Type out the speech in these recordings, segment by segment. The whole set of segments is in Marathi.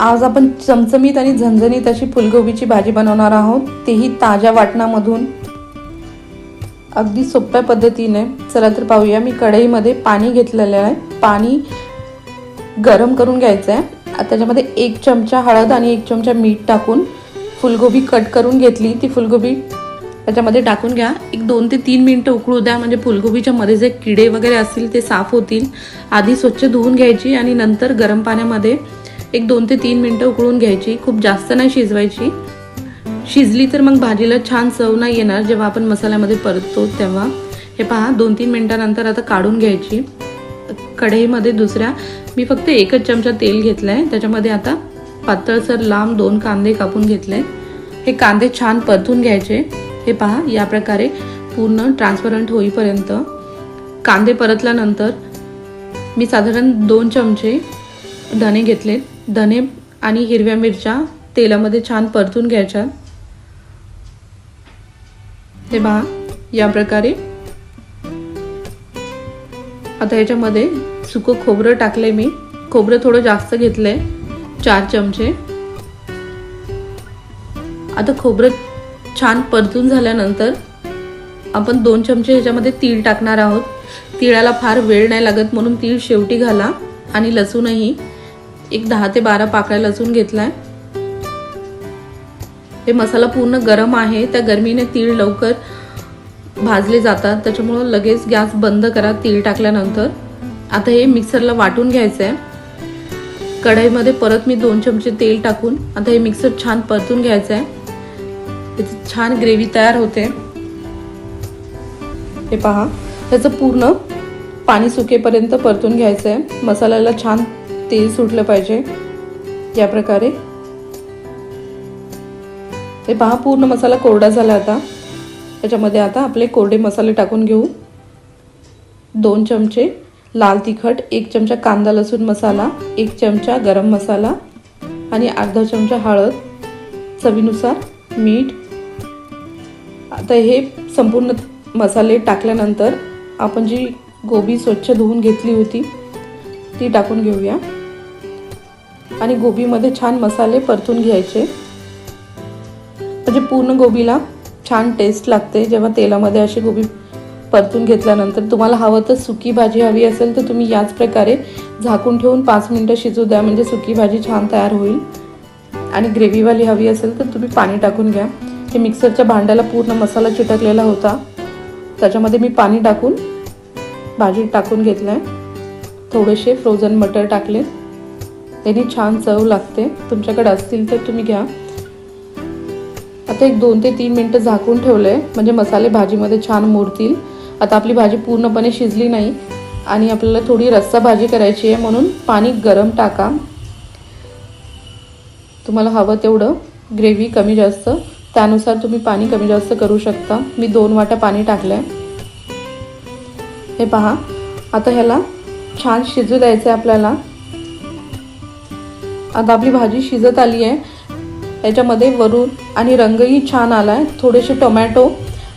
आज आपण चमचमीत आणि झणझणीत अशी फुलगोबीची भाजी बनवणार आहोत. तेही ताज्या वाटणामधून. अगदी सोप्या पद्धतीने. चला तर पाहूया. मी कढईमध्ये पाणी घेतलेलं आहे. पाणी गरम करून घ्यायचं आहे. त्याच्यामध्ये एक चमचा हळद आणि एक चमचा मीठ टाकून फुलगोबी कट करून घेतली. ती फुलगोबी त्याच्यामध्ये टाकून घ्या. एक दोन ते तीन मिनटं उकळू द्या. म्हणजे फुलगोबीच्या मध्ये जे किडे वगैरे असतील ते साफ होतील. आधी स्वच्छ धुवून घ्यायची आणि नंतर गरम पाण्यामध्ये एक दोन ते तीन मिनटं उकळून घ्यायची खूप जास्त नाही शिजवायची. शिजली तर मग भाजीला छान चव नाही येणार जेव्हा आपण मसाल्यामध्ये परततो तेव्हा. हे पहा दोन तीन मिनटानंतर आता काढून घ्यायची. कढईमध्ये दुसऱ्या मी फक्त एकच चमचा तेल घेतलं आहे त्याच्यामध्ये आता पातळसर लांब दोन कांदे कापून घेतले. हे कांदे छान परतून घ्यायचे. हे पहा या प्रकारे पूर्ण ट्रान्सपरंट होईपर्यंत. कांदे परतल्यानंतर मी साधारण दोन चमचे धने घेतले. धने आणि हिरव्या मिरच्या तेलामध्ये छान परतून घ्यायच्या. हे पहा या प्रकारे. आता याच्यामध्ये सुकं खोबरं टाकलंय मी. खोबरं थोडं जास्त घेतलंय चार चमचे. आता खोबरं छान परतून झाल्यानंतर आपण दोन चमचे ह्याच्यामध्ये तीळ टाकणार आहोत. तिळाला फार वेळ नाही लागत म्हणून तीळ शेवटी घाला आणि लसूणही. एक दहा ते बारा पाकळ्या लसूण घेतलाय. हे मसाला पूर्ण गरम आहे त्या गरमीने तीळ लवकर भाजले जातात त्याच्यामुळं लगेच गॅस बंद करा तीळ टाकल्यानंतर. आता हे मिक्सरला वाटून घ्यायचं आहे कढईमध्ये परत मी दोन चमचे तेल टाकून आता हे मिक्सर छान परतून घ्यायचं आहे त्याची छान ग्रेव्ही तयार होते. हे पहा त्याचं पूर्ण पाणी सुकेपर्यंत परतून घ्यायचं आहे मसाल्याला छान तेल सुटलं पाहिजे या प्रकारे. हे पहा पूर्ण मसाला कोरडा झाला आता. त्याच्यामध्ये आता आपले कोरडे मसाले टाकून घेऊ. दोन चमचे लाल तिखट एक चमचा कांदा लसूण मसाला एक चमचा गरम मसाला आणि अर्धा चमचा हळद. चवीनुसार मीठ. आता हे संपूर्ण मसाले टाकल्यानंतर आपण जी गोबी स्वच्छ धुवून घेतली होती ती टाकून घेऊया. आणि गोबीमध्ये छान मसाले परतून घ्यायचे. म्हणजे पूर्ण गोबीला छान टेस्ट लागते. जेव्हा तेलामध्ये अशी गोबी परतून घेतल्यानंतर तुम्हाला हवं तर सुकी भाजी हवी असेल तर तुम्ही याच प्रकारे झाकून ठेवून पाच मिनटं शिजू द्या. म्हणजे सुकी भाजी छान तयार होईल. आणि ग्रेव्हीवाली हवी असेल तर तुम्ही पाणी टाकून घ्या. हे मिक्सरच्या भांड्याला पूर्ण मसाला चिटकलेला होता. त्याच्यामध्ये मी पाणी टाकून भाजी टाकून घेतलं आहे थोडेसे फ्रोझन मटर टाकले. त्याने छान चव लागते. तुमच्याकडे असतील तर तुम्ही घ्या. आता एक दोन ते तीन मिनटं झाकून ठेवलं आहे म्हणजे मसाले भाजीमध्ये छान मुरतील. आता आपली भाजी पूर्णपणे शिजली नाही. आणि आपल्याला थोडी रस्सा भाजी करायची आहे म्हणून पाणी गरम टाका. तुम्हाला हवं तेवढं ग्रेव्ही कमी जास्त. त्यानुसार तुम्ही पाणी कमी जास्त करू शकता. मी दोन वाट्या पाणी टाकलं आहे हे पहा. आता ह्याला छान शिजू द्यायचं आहे आपल्याला. आता आपली भाजी शिजत आली आहे. याच्यामध्ये वरून आणि रंगही छान आला आहे थोडेसे टोमॅटो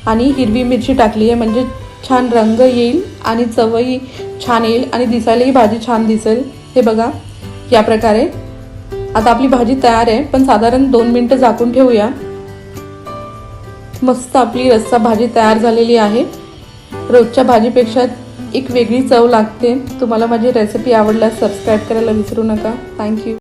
आणि हिरवी मिरची टाकली आहे. म्हणजे छान रंग येईल आणि चवही छान येईल आणि दिसायलाही भाजी छान दिसेल. हे बघा या प्रकारे. आता आपली भाजी तयार आहे पण साधारण दोन मिनटं झाकून ठेवूया. मस्त आपली रस्सा भाजी तयार झालेली आहे. रोजच्या भाजीपेक्षा एक वेगळी चव लागते. तुम्हाला माझी रेसिपी आवडल्यास सबस्क्राईब करायला विसरू नका. थँक्यू